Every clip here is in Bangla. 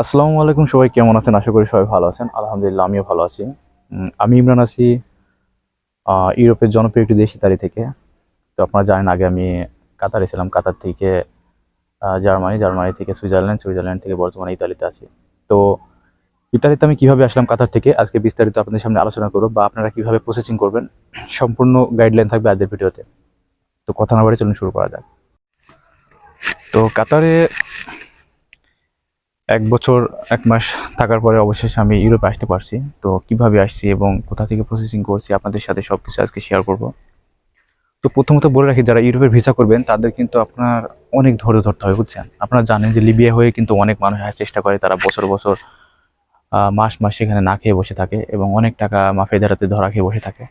আসসালামু আলাইকুম, সবাই কেমন আছেন? আশা করি সবাই ভালো আছেন। আলহামদুলিল্লাহ, আমিও ভালো আছি। আমি ইমরান আছি ইউরোপের জনপ্রিয় একটি দেশ ইতালি থেকে। তো আপনারা জানেন, আগে আমি কাতারে ছিলাম, কাতার থেকে জার্মানি জার্মানি থেকে সুইজারল্যান্ড সুইজারল্যান্ড থেকে বর্তমানে ইতালিতে আছি। তো ইতালিতে আমি কীভাবে আসলাম কাতার থেকে, আজকে বিস্তারিত আপনাদের সামনে আলোচনা করব বা আপনারা কীভাবে প্রসেসিং করবেন, সম্পূর্ণ গাইডলাইন থাকবে আজকের ভিডিওতে তো। কথা না বাড়ি চলুন শুরু করা যাক। তো কাতারে এক বছর, এক মাস থাকার পরে অবশেষে আমি ইউরোপে আসতে পারছি। তো কীভাবে আসছি এবং কোথা থেকে প্রসেসিং করছি আপনাদের সাথে সব কিছু আজকে শেয়ার করব। তো প্রথমত বলে রাখি, যারা ইউরোপের ভিসা করবেন, তাদের কিন্তু আপনার অনেক ধৈর্য ধরতে হবে, বুঝছেন? আপনারা জানেন যে লিবিয়া হয়ে কিন্তু অনেক মানুষ আসার চেষ্টা করে। তারা বছর বছর মাস মাস সেখানে না খেয়ে বসে থাকে এবং অনেক টাকা মাফিয়া দাঁড়াতে ধরা খেয়ে বসে থাকে।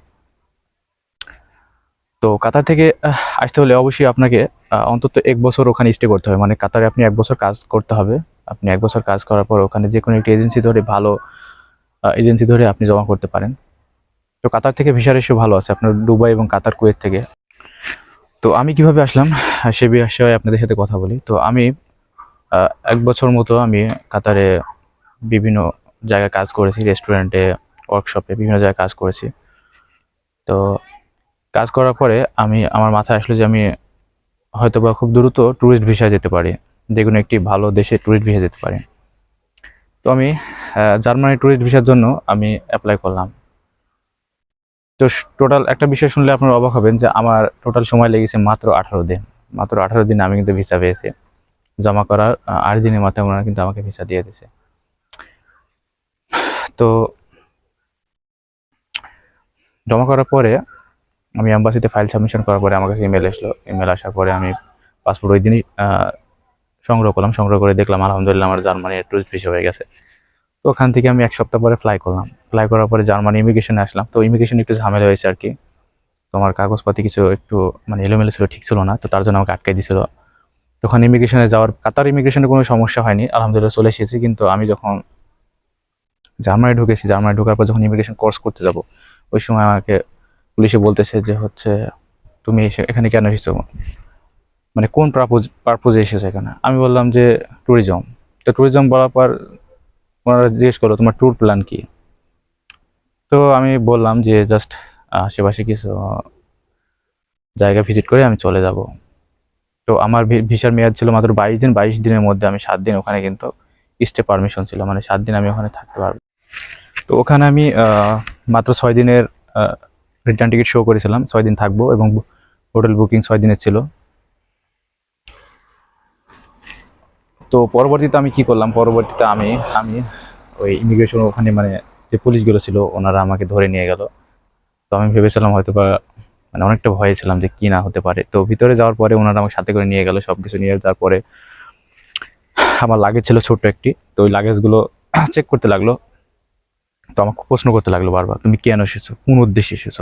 তো কাতার থেকে আসতে হলে অবশ্যই আপনাকে অন্তত এক বছর ওখানে স্টে করতে হবে। মানে কাতারে আপনি এক বছর কাজ করতে হবে। আপনি এক বছর কাজ করার পর ওখানে যে কোনো একটি এজেন্সি ধরে ভালো এজেন্সি ধরে আপনি জমা করতে পারেন। তো কাতার থেকে ভিসার রেশিও ভালো আছে, আপনার দুবাই এবং কাতার, কুয়েত থেকে। তো আমি কীভাবে আসলাম সে বিষয়ে আপনাদের সাথে কথা বলি। তো আমি এক বছর মতো আমি কাতারে বিভিন্ন জায়গায় কাজ করেছি রেস্টুরেন্টে ওয়ার্কশপে বিভিন্ন জায়গায় কাজ করেছি। তো কাজ করার পরে আমি, আমার মাথায় আসলো যে আমি হয়তো বা খুব দ্রুত ট্যুরিস্ট ভিসায় যেতে পারি। যে কোনো একটি ভালো দেশে ট্যুরিস্ট ভিসা যেতে পারি তো আমি জার্মানি ট্যুরিস্ট ভিসার জন্য আমি অ্যাপ্লাই করলাম। তো টোটাল একটা বিষয় শুনলে আপনারা অবাক হবেন যে আমার টোটাল সময় লেগেছে মাত্র আঠারো দিন। মাত্র আঠারো দিন আমি কিন্তু ভিসা পেয়েছি। জমা করার আট দিনের মাথায় ওনারা কিন্তু আমাকে ভিসা দিয়ে দিয়েছে। তো জমা করার পরে আমি অ্যাম্বাসিতে ফাইল সাবমিশন করার পরে আমার কাছে ইমেল আসলো ইমেল আসার পরে আমি পাসপোর্ট ওই দিনই সংগ্রহ করলাম, সংগ্রহ করে দেখলাম, আলহামদুলিল্লাহ আমার জার্মানি টুরিস্ট ভিসা হয়ে গেছে। তো ওখান থেকে আমি এক সপ্তাহ পরে ফ্লাই করলাম। ফ্লাই করার পরে জার্মানি ইমিগ্রেশনে আসলাম। তো ইমিগ্রেশন একটু ঝামেলা হয়েছে আর কি। তো আমার কাগজপাতি কিছু একটু মানে এলোমেলো ছিল, ঠিক ছিল না। তো তার জন্য আমাকে আটকে দিছিল। তখন ইমিগ্রেশনে যাওয়ার, কাতার ইমিগ্রেশনে কোনো সমস্যা হয়নি। আলহামদুলিল্লাহ চলে এসেছি। কিন্তু আমি যখন জার্মানি ঢুকেছি জার্মানি ঢোকার পর যখন ইমিগ্রেশন কোর্স করতে যাব, ওই সময় আমাকে পুলিশে বলতেছে যে হচ্ছে, তুমি এখানে কেন এসেছ? মানে কোন পারপোজ পারপোজে এসেছে এখানে? আমি বললাম যে ট্যুরিজম তো ট্যুরিজম বলার পর ওনারা জিজ্ঞেস করল, তোমার ট্যুর প্ল্যান কি? তো আমি বললাম যে জাস্ট আশেপাশে কিছু জায়গা ভিজিট করে আমি চলে যাব। তো আমার ভিসার মেয়াদ ছিল মাত্র বাইশ দিন, বাইশ দিনের মধ্যে আমি সাত দিন ওখানে কিন্তু স্টে পারমিশন ছিল মানে সাত দিন আমি ওখানে থাকতে পারব। তো ওখানে আমি মাত্র ছয় দিনের রিটার্ন টিকিট শো করেছিলাম, ছয় দিন থাকব এবং হোটেল বুকিং ছয় দিনের ছিল। তো পরবর্তীতে আমি কি করলাম? পরবর্তীতে আমি আমি ওই ইমিগ্রেশন ওখানে মানে যে পুলিশগুলো ছিল, ওনারা আমাকে ধরে নিয়ে গেল। তো আমি ভেবেছিলাম হয়তো বা মানে অনেকটা ভয়ে ছিলাম যে কি না হতে পারে। তো ভিতরে যাওয়ার পরে ওনারা আমাকে সাথে করে নিয়ে গেল সব কিছু নিয়ে। যাওয়ার পরে আমার লাগেজ ছিল ছোট্ট একটি। তো ওই লাগেজগুলো চেক করতে লাগল। তো আমাকে প্রশ্ন করতে লাগল বারবার, তুমি কেন এসেছ? কোন উদ্দেশ্যে এসেছ?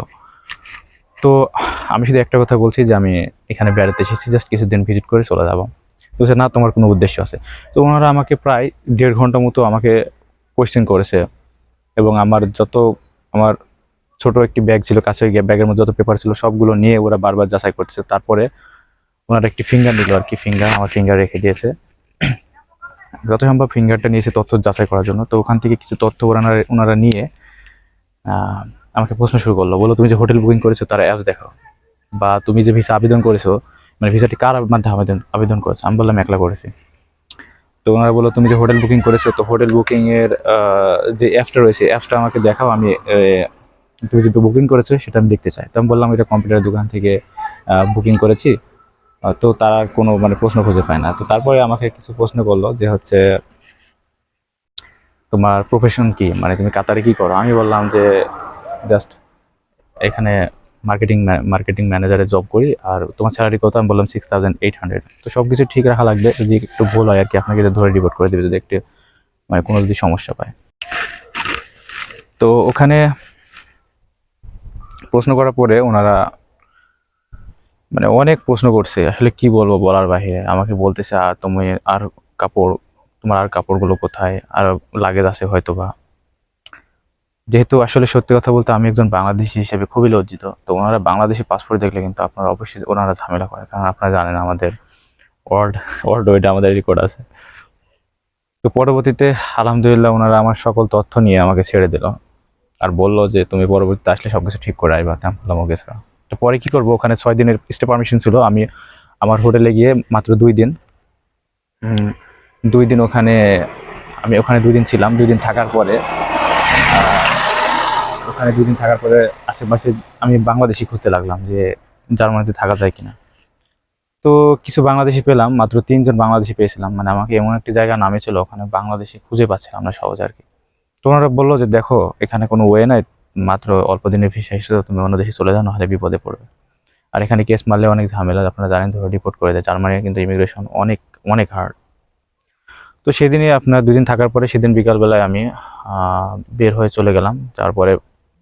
তো আমি শুধু একটা কথা বলছি যে আমি এখানে বেড়াতে এসেছি। জাস্ট কিছুদিন ভিজিট করে চলে যাব। বলছে, না তোমার কোনো উদ্দেশ্য আছে। তো ওনারা আমাকে প্রায় দেড় ঘণ্টা মতো আমাকে কোয়েশ্চেন করেছে এবং আমার যত আমার ছোট একটি ব্যাগ ছিল কাছে ব্যাগের মধ্যে যত পেপার ছিল সবগুলো নিয়ে ওরা বারবার যাচাই করতেছে। তারপরে ওনারা একটি ফিঙ্গার নিল আর কি ফিঙ্গার আমার ফিঙ্গার রেখে দিয়েছে। যত সম্ভব ফিঙ্গারটা নিয়েছে তথ্য যাচাই করার জন্য। তো ওখান থেকে কিছু তথ্য ওনারা ওনারা নিয়ে আমাকে প্রশ্ন শুরু করল। বলো তুমি যে হোটেল বুকিং করেছ তার অ্যাপস দেখো বা তুমি যে ভিসা আবেদন করেছ মানে ভিসাটি কার মাধ্যমে আবেদন আবেদন করেছ? আমি বললাম একলা করেছি। তো ওনারা বলল, তুমি যে হোটেল বুকিং করেছ, তো হোটেল বুকিংয়ের যে অ্যাপসটা রয়েছে অ্যাপসটা আমাকে দেখাও, আমি তুমি যে বুকিং করেছ, সেটা আমি দেখতে চাই। তো আমি বললাম, এটা কম্পিউটার দোকান থেকে বুকিং করেছি। তো তারা কোনো মানে প্রশ্ন খুঁজে পায় না। তো তারপরে আমাকে কিছু প্রশ্ন করল যে হচ্ছে, তোমার প্রফেশন কি? মানে তুমি কাতারে কি করো? আমি বললাম যে জাস্ট এখানে মার্কেটিং মার্কেটিং ম্যানেজারে জব করি, আর তোমার স্যালারি কত আমি বললাম সিক্স থাউজেন্ড এইট হান্ড্রেড তো সব কিছু ঠিক রাখা লাগবে, যদি একটু ভুল হয় আর কি আপনাকে ধরে রিপোর্ট করে দেবে যদি একটু মানে কোনো যদি সমস্যা পায়। তো ওখানে প্রশ্ন করার পরে ওনারা মানে অনেক প্রশ্ন করছে, আসলে কি বলব বলার বাহিরে। আমাকে বলতেছে, আর তুমি আর কাপড়, তোমার আর কাপড়গুলো কোথায়? আর লাগেজ আছে হয়তো বা যেহেতু আসলে সত্যি কথা বলতে আমি একজন বাংলাদেশি হিসেবে খুবই লজ্জিত তো ওনারা বাংলাদেশি পাসপোর্ট দেখলে কিন্তু আপনারা অবশ্যই ওনারা ঝামেলা করে কারণ আপনারা জানেন আমাদের ওয়ার্ল্ড ওয়ার্ল্ড ওয়েড আমাদের রেকর্ড আছে। তো পরবর্তীতে আলহামদুলিল্লাহ ওনারা আমার সকল তথ্য নিয়ে আমাকে ছেড়ে দিল আর বলল যে তুমি পরবর্তীতে আসলে সব কিছু ঠিক করে আইবা আমি বললাম ওকে স্যার তো পরে কি করব? ওখানে ছয় দিনের স্টে পারমিশন ছিল আমি আমার হোটেলে গিয়ে মাত্র দুই দিন দুই দিন ওখানে আমি ওখানে দুই দিন ছিলাম দুই দিন থাকার পরে ওখানে দুদিন থাকার পরে আশেপাশে আমি বাংলাদেশি খুঁজতে লাগলাম যে জার্মানিতে থাকা যায় কিনা। তো কিছু বাংলাদেশি পেলাম, মাত্র তিনজন বাংলাদেশি পেয়েছিলাম। মানে আমাকে এমন একটি জায়গা নামে ছিল, ওখানে বাংলাদেশি খুঁজে পাচ্ছিলাম না সহজ আর কি। তো ওনারা বলল যে, দেখো, এখানে কোনো ওয়ে নাই, মাত্র অল্প দিনের ভিসা হিসেবে তুমি অন্য দেশে চলে যাও, নাহলে বিপদে পড়বে। আর এখানে কেস মারলে অনেক ঝামেলা, আপনারা জানেন ধরো রিপোর্ট করে দেয়। জার্মানির কিন্তু ইমিগ্রেশন অনেক অনেক হার্ড তো সেদিনই আপনার দুদিন থাকার পরে, সেদিন বিকালবেলায় আমি বের হয়ে চলে গেলাম। তারপরে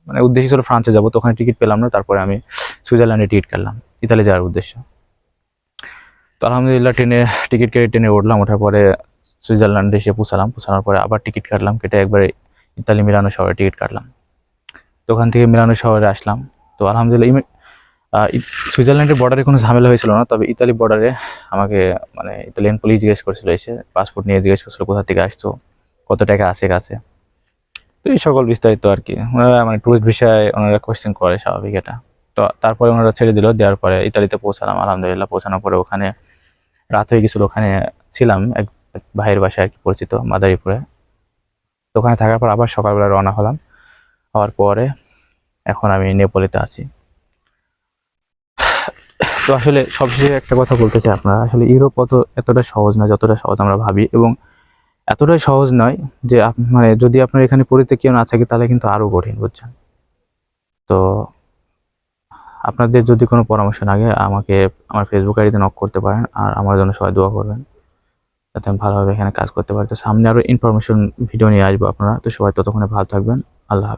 মানে উদ্দেশ্য ছিল ফ্রান্সে যাব, তো ওখানে টিকিট পেলাম না, তারপরে আমি সুইজারল্যান্ডে টিকিট কাটলাম, ইতালি যাওয়ার উদ্দেশ্য। তো আলহামদুলিল্লাহ ট্রেনে, টিকিট কেটে ট্রেনে উঠলাম, ওঠার পরে সুইজারল্যান্ডে এসে পৌঁছালাম পৌঁছানোর পরে আবার টিকিট কাটলাম, কেটে একবারে ইতালি মিলানো শহরে টিকিট কাটলাম। তো ওখান থেকে মিলানো শহরে আসলাম। তো আলহামদুলিল্লাহ সুইজারল্যান্ডের বর্ডারে কোনো ঝামেলা হয়েছিল না, তবে ইতালি বর্ডারে আমাকে মানে ইতালিয়ান পুলিশ জিজ্ঞেস করছিল, এসে পাসপোর্ট নিয়ে জিজ্ঞেস করছিল কোথা থেকে আসছো, কত টাকা আছে কাছে। তো এই সকল বিস্তারিত আর কি। ওনারা মানে টুরিস্ট বিষয়ে ওনারা কোয়েশ্চেন করে স্বাভাবিক এটা। তো তারপরে ওনারা ছেড়ে দিল, দেওয়ার পরে ইতালিতে পৌঁছালাম, আলহামদুলিল্লাহ পৌঁছানোর পরে ওখানে রাত হয়ে গেছিল, ওখানে ছিলাম এক এক ভাইয়ের বাসায় আর কি পরিচিত, মাদারীপুরে। তো ওখানে থাকার পর আবার সকালবেলা রওনা হলাম। হওয়ার পরে এখন আমি নেপালিতে আছি। তো আসলে সবশেষে একটা কথা বলতে চাই আপনারা। আসলে ইউরোপ অত এতটা সহজ না, যতটা সহজ আমরা ভাবি এবং এতটাই সহজ নয় যে মানে যদি আপনার এখানে পড়িতে কেউ না থাকে তাহলে কিন্তু আরও কঠিন, বুঝছেন? তো আপনাদের যদি কোনো পরামর্শ লাগে, আমাকে আমার ফেসবুক আইডিতে নক করতে পারেন আর আমার জন্য সবাই দোয়া করবেন যাতে আমি ভালোভাবে এখানে কাজ করতে পারি। তো সামনে আরও ইনফরমেশন ভিডিও নিয়ে আসব আপনারা। তো সবাই ততক্ষণে ভালো থাকবেন। আল্লাহ